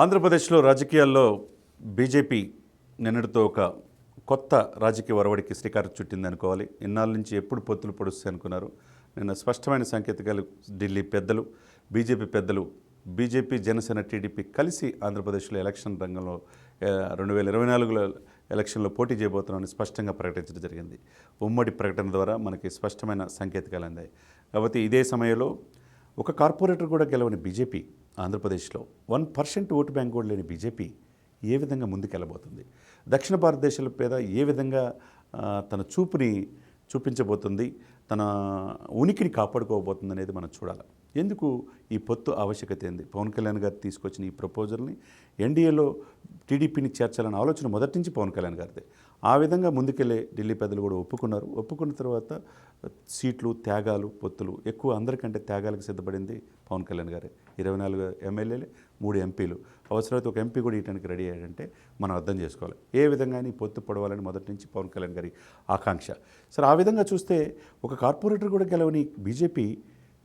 ఆంధ్రప్రదేశ్లో రాజకీయాల్లో బీజేపీ నిన్నటితో ఒక కొత్త రాజకీయ వరవడికి శ్రీకారం చుట్టింది అనుకోవాలి. ఇన్నాళ్ళ నుంచి ఎప్పుడు పొత్తులు పొడుస్తాయి అనుకున్నారు. నిన్న స్పష్టమైన సాంకేతికాలు ఢిల్లీ పెద్దలు బీజేపీ పెద్దలు బీజేపీ జనసేన టీడీపీ కలిసి ఆంధ్రప్రదేశ్లో ఎలక్షన్ రంగంలో రెండు వేల ఇరవై నాలుగులో ఎలక్షన్లో పోటీ చేయబోతున్నామని స్పష్టంగా ప్రకటించడం జరిగింది. ఉమ్మడి ప్రకటన ద్వారా మనకి స్పష్టమైన సాంకేతికాలు అందాయి. కాబట్టి ఇదే సమయంలో ఒక కార్పొరేటర్ కూడా గెలవని బీజేపీ ఆంధ్రప్రదేశ్లో. వన్ పర్సెంట్ ఓటు బ్యాంక్ కూడా లేని బీజేపీ ఏ విధంగా ముందుకెళ్ళబోతుంది? దక్షిణ భారతదేశంలో పేద ఏ విధంగా తన చూపుని చూపించబోతుంది? తన ఉనికిని కాపాడుకోబోతుంది అనేది మనం చూడాలి. ఎందుకు ఈ పొత్తు ఆవశ్యకత ఏంది? పవన్ కళ్యాణ్ గారు తీసుకొచ్చిన ఈ ప్రపోజల్ని ఎన్డీఏలో టీడీపీని చేర్చాలన్న ఆలోచన మొదటి నుంచి పవన్ కళ్యాణ్ గారిదే. ఆ విధంగా ముందుకెళ్ళే ఢిల్లీ పెద్దలు కూడా ఒప్పుకున్నారు. ఒప్పుకున్న తర్వాత సీట్లు త్యాగాలు పొత్తులు ఎక్కువ అందరికంటే త్యాగాలకు సిద్ధపడింది పవన్ కళ్యాణ్ గారే. ఇరవై నాలుగు ఎమ్మెల్యేలు మూడు ఎంపీలు. అవసరమైతే ఒక ఎంపీ కూడా ఇయటానికి రెడీ అయ్యాడంటే మనం అర్థం చేసుకోవాలి. ఏ విధంగా ఈ పొత్తు పడవాలని మొదటి నుంచి పవన్ కళ్యాణ్ గారి ఆకాంక్ష. సరే ఆ విధంగా చూస్తే ఒక కార్పొరేటర్ కూడా గెలవని బీజేపీ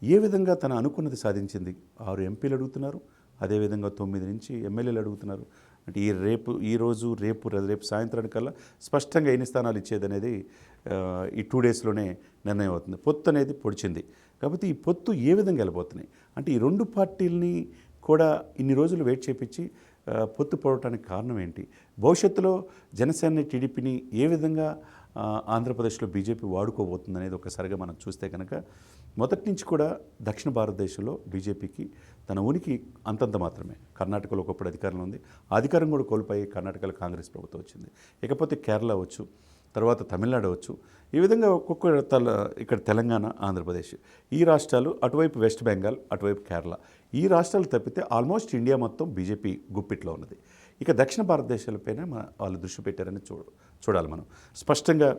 ఏ విధంగా తన అనుకున్నది సాధించింది? ఆరు ఎంపీలు అడుగుతున్నారు. అదేవిధంగా తొమ్మిది నుంచి ఎమ్మెల్యేలు అడుగుతున్నారు. అంటే ఈ రేపు ఈరోజు రేపు రేపు సాయంత్రానికల్లా స్పష్టంగా ఎన్ని స్థానాలు ఇచ్చేదనేది ఈ టూ డేస్లోనే నిర్ణయం అవుతుంది. పొత్తు అనేది పొడిచింది. కాబట్టి ఈ పొత్తు ఏ విధంగా వెళ్ళబోతున్నాయి? అంటే ఈ రెండు పార్టీలని కూడా ఇన్ని రోజులు వెయిట్ చేపించి పొత్తు పోవటానికి కారణం ఏంటి? భవిష్యత్తులో జనసేన టీడీపీని ఏ విధంగా ఆంధ్రప్రదేశ్లో బీజేపీ వాడుకోబోతుంది అనేది ఒకసారిగా మనం చూస్తే కనుక మొదటి నుంచి కూడా దక్షిణ భారతదేశంలో బీజేపీకి తన ఉనికి అంతంత మాత్రమే. కర్ణాటకలో ఒకప్పుడు అధికారంలో ఉంది. అధికారం కూడా కోల్పోయి కర్ణాటకలో కాంగ్రెస్ ప్రభుత్వం వచ్చింది. ఇకపోతే కేరళ వచ్చు తర్వాత తమిళనాడు వచ్చు. ఈ విధంగా ఒక్కొక్క తల ఇక్కడ తెలంగాణ ఆంధ్రప్రదేశ్. ఈ రాష్ట్రాలు అటువైపు వెస్ట్ బెంగాల్ అటువైపు కేరళ. ఈ రాష్ట్రాలు తప్పితే ఆల్మోస్ట్ ఇండియా మొత్తం బీజేపీ గుప్పిట్లో ఉన్నది. ఇక దక్షిణ భారతదేశాలపైన మన వాళ్ళు దృష్టి పెట్టారని చూ చూడాలి మనం. స్పష్టంగా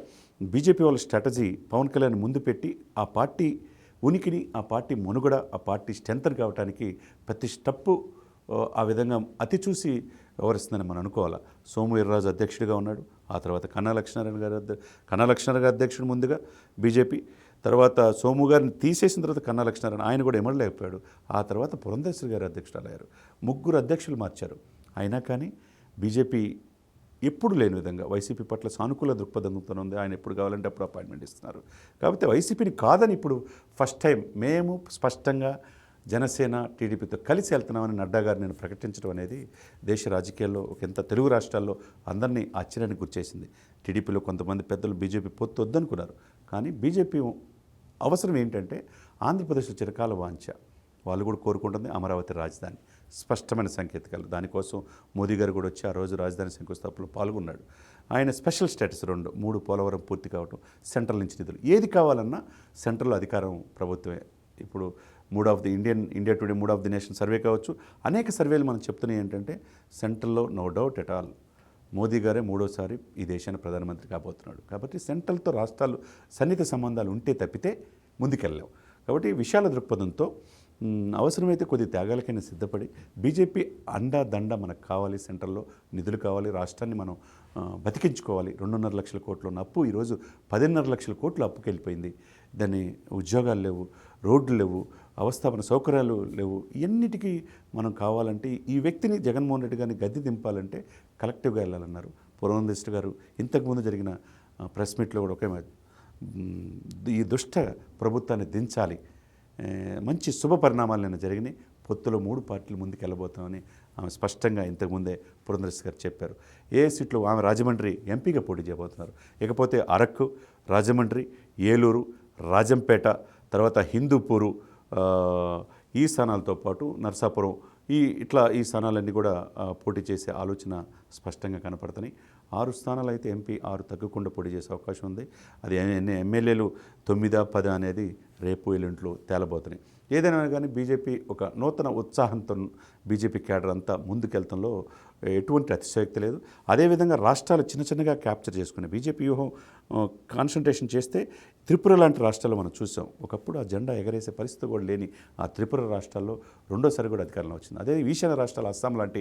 బీజేపీ వాళ్ళ స్ట్రాటజీ పవన్ కళ్యాణ్ ముందు పెట్టి ఆ పార్టీ ఉనికిని ఆ పార్టీ మనుగడ ఆ పార్టీ స్ట్రెంత్ కావడానికి ప్రతి స్టెప్పు ఆ, విధంగా అతి చూసి వివరిస్తుందని మనం అనుకోవాలా. సోము వీర్రాజు అధ్యక్షుడిగా ఉన్నాడు ఆ తర్వాత కన్నా లక్ష్మీనారాయణ గారు కన్నా లక్ష్మీనారాయణ గారు అధ్యక్షుడు ముందుగా బీజేపీ. తర్వాత సోము గారిని తీసేసిన తర్వాత కన్నా లక్ష్మీనారాయణ ఆయన కూడా ఎమడలేకపోయాడు ఆ తర్వాత పురంధేశ్వరి గారు అధ్యక్షుడు అయ్యారు ముగ్గురు అధ్యక్షులు మార్చారు. అయినా కానీ బీజేపీ ఎప్పుడు లేని విధంగా వైసీపీ పట్ల సానుకూల దృక్పథంతో ఉంది. ఆయన ఎప్పుడు కావాలంటే అప్పుడు అపాయింట్మెంట్ ఇస్తున్నారు. కాబట్టి వైసీపీని కాదని ఇప్పుడు ఫస్ట్ టైం మేము స్పష్టంగా జనసేన టీడీపీతో కలిసి వెళ్తున్నామని నడ్డా గారు నేను ప్రకటించడం అనేది దేశ రాజకీయాల్లో ఒక ఎంత తెలుగు రాష్ట్రాల్లో అందరినీ ఆశ్చర్యానికి గురిచేసింది టీడీపీలో కొంతమంది పెద్దలు బీజేపీ పొత్తు వద్దనుకున్నారు. కానీ బీజేపీ అవసరం ఏంటంటే ఆంధ్రప్రదేశ్లో చిరకాల వాంఛ. వాళ్ళు కూడా కోరుకుంటుంది అమరావతి రాజధాని. స్పష్టమైన సంకేతాలు దానికోసం మోదీ గారు కూడా వచ్చి ఆ రోజు రాజధాని శంకుస్థాపనలో పాల్గొన్నాడు. ఆయన స్పెషల్ స్టేటస్ రెండు మూడు పోలవరం పూర్తి కావటం సెంట్రల్ నుంచి నిధులు. ఏది కావాలన్నా సెంట్రల్లో అధికారం ప్రభుత్వమే. ఇప్పుడు mood of the Indian India Today mood of the nation survey కావచ్చు. అనేక సర్వేలు మనం చెప్తున్నాయి ఏంటంటే సెంట్రల్లో no doubt at all. Modi గారే మూడోసారి ఈ దేశాన్ని ప్రధానమంత్రి కాబోతున్నాడు. కాబట్టి సెంట్రల్తో రాష్ట్రాలు సన్నిహిత సంబంధాలు ఉంటే తప్పితే ముందుకెళ్ళాం కాబట్టి విశాల దృక్పథంతో అవసరమైతే కొద్ది త్యాగాలకైనా సిద్ధపడి బీజేపీ అండా దండ మనకు కావాలి సెంటర్లో నిధులు కావాలి రాష్ట్రాన్ని మనం బతికించుకోవాలి. రెండున్నర లక్షల కోట్లు ఉన్న అప్పు ఈరోజు పదిన్నర లక్షల కోట్లు అప్పుకి వెళ్ళిపోయింది. దాన్ని ఉద్యోగాలు లేవు రోడ్లు లేవు అవస్థాపన సౌకర్యాలు లేవు ఇవన్నిటికీ మనం కావాలంటే ఈ వ్యక్తిని జగన్మోహన్ రెడ్డి గారిని గద్దె దింపాలంటే కలెక్టివ్గా వెళ్ళాలన్నారు. పురంధేశ్వరి గారు ఇంతకుముందు జరిగిన ప్రెస్ మీట్లో కూడా ఒకే ఈ దుష్ట ప్రభుత్వాన్ని దించాలి. మంచి శుభ పరిణామాలు నిన్న జరిగినాయి. పొత్తులో మూడు పార్టీలు ముందుకు వెళ్ళబోతామని ఆమె స్పష్టంగా ఇంతకుముందే పురంధరేశ్వరి గారు చెప్పారు. ఏ సీట్లు ఆమె రాజమండ్రి ఎంపీగా పోటీ చేయబోతున్నారు? ఇకపోతే అరకు రాజమండ్రి ఏలూరు రాజంపేట తర్వాత హిందూపూరు ఈ స్థానాలతో పాటు నర్సాపురం ఈ ఇట్లా ఈ స్థానాలన్నీ కూడా పోటీ చేసే ఆలోచన స్పష్టంగా కనపడుతున్నాయి. ఆరు స్థానాలు అయితే ఎంపీ ఆరు తగ్గకుండా పోటీ చేసే అవకాశం ఉంది. అది ఎన్ని ఎమ్మెల్యేలు తొమ్మిదా పద అనేది రేపు ఎల్లుంట్లో తేలబోతున్నాయి. ఏదైనా కానీ బీజేపీ ఒక నూతన ఉత్సాహంతో బీజేపీ క్యాడర్ అంతా ముందుకెళ్తంలో ఎటువంటి అతిశయోక్తి లేదు. అదేవిధంగా రాష్ట్రాలు చిన్న చిన్నగా క్యాప్చర్ చేసుకునే బీజేపీ వ్యూహం కాన్సన్ట్రేషన్ చేస్తే త్రిపుర లాంటి రాష్ట్రాలు మనం చూసాం. ఒకప్పుడు ఆ జెండా ఎగరేసే పరిస్థితి కూడా లేని ఆ త్రిపుర రాష్ట్రాల్లో రెండోసారి కూడా అధికారంలో వచ్చింది. అదే ఈశాన్య రాష్ట్రాలు అస్సాం లాంటి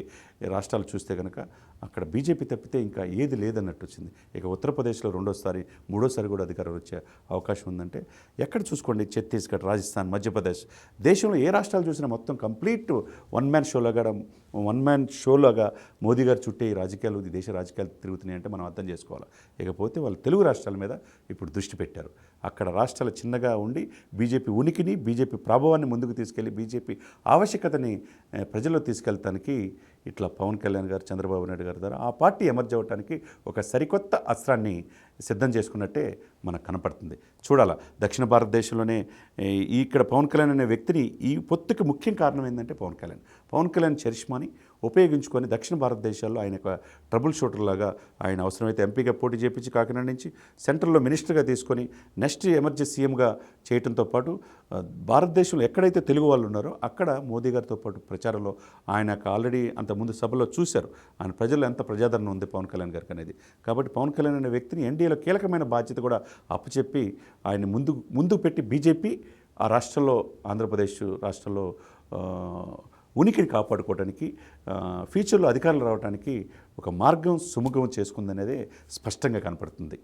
రాష్ట్రాలు చూస్తే కనుక అక్కడ బీజేపీ తప్పితే ఇంకా ఏది లేదన్నట్టు వచ్చింది. ఇక ఉత్తరప్రదేశ్లో రెండోసారి మూడోసారి కూడా అధికారం వచ్చే అవకాశం ఉందంటే ఎక్కడ చూసుకోండి? ఛత్తీస్గఢ్ రాజస్థాన్ మధ్యప్రదేశ్. దేశంలో ఏ రాష్ట్రాలు చూసినా మొత్తం కంప్లీట్ వన్ మ్యాన్ షోలాగా వన్ మ్యాన్ షోలాగా మోదీ గారు చుట్టే ఈ రాజకీయాలు ఈ దేశ రాజకీయాలు తిరుగుతున్నాయి అంటే మనం అర్థం చేసుకోవాలి. ఇకపోతే వాళ్ళు తెలుగు రాష్ట్రాల మీద ఇప్పుడు దృష్టి పెట్టారు. అక్కడ రాష్ట్రాలు చిన్నగా ఉండి బీజేపీ ఉనికిని బీజేపీ ప్రభావాన్ని ముందుకు తీసుకెళ్ళి బీజేపీ ఆవశ్యకతని ప్రజల్లో తీసుకెళ్తానికి ఇట్లా పవన్ కళ్యాణ్ గారు చంద్రబాబు నాయుడు గారి ద్వారా ఆ పార్టీ ఎమర్జ్ అవ్వటానికి ఒక సరికొత్త అస్త్రాన్ని సిద్ధం చేసుకున్నట్టే మనకు కనపడుతుంది. చూడాల దక్షిణ భారతదేశంలోనే ఇక్కడ పవన్ కళ్యాణ్ అనే వ్యక్తిని ఈ పొత్తుకి ముఖ్యం కారణం ఏంటంటే పవన్ కళ్యాణ్. పవన్ కళ్యాణ్ చరిష్మాని ఉపయోగించుకొని దక్షిణ భారతదేశాల్లో ఆయన ఒక ట్రబుల్ షూటర్ లాగా ఆయన అవసరమైతే ఎంపీగా పోటీ చేపించి కాకినాడ నుంచి సెంట్రల్లో మినిస్టర్గా తీసుకొని నెక్స్ట్ ఎమర్జెన్సీ సీఎంగా చేయడంతో పాటు భారతదేశంలో ఎక్కడైతే తెలుగు వాళ్ళు ఉన్నారో అక్కడ మోదీ గారితో పాటు ప్రచారంలో ఆయన ఆల్రెడీ అంతకుముందు సభలో చూశారు. ఆయన ప్రజల్లో ఎంత ప్రజాదరణ ఉంది పవన్ కళ్యాణ్ గారికి అనేది. కాబట్టి పవన్ కళ్యాణ్ అనే వ్యక్తిని ఎన్డీఏలో కీలకమైన బాధ్యత కూడా అప్పచెప్పి ఆయన ముందు ముందు పెట్టి బీజేపీ ఆ రాష్ట్రంలో ఆంధ్రప్రదేశ్ రాష్ట్రంలో ఉనికిని కాపాడుకోవడానికి ఫ్యూచర్లో అధికారులు రావడానికి ఒక మార్గం సుముఖం చేసుకుందనేదే స్పష్టంగా కనపడుతుంది.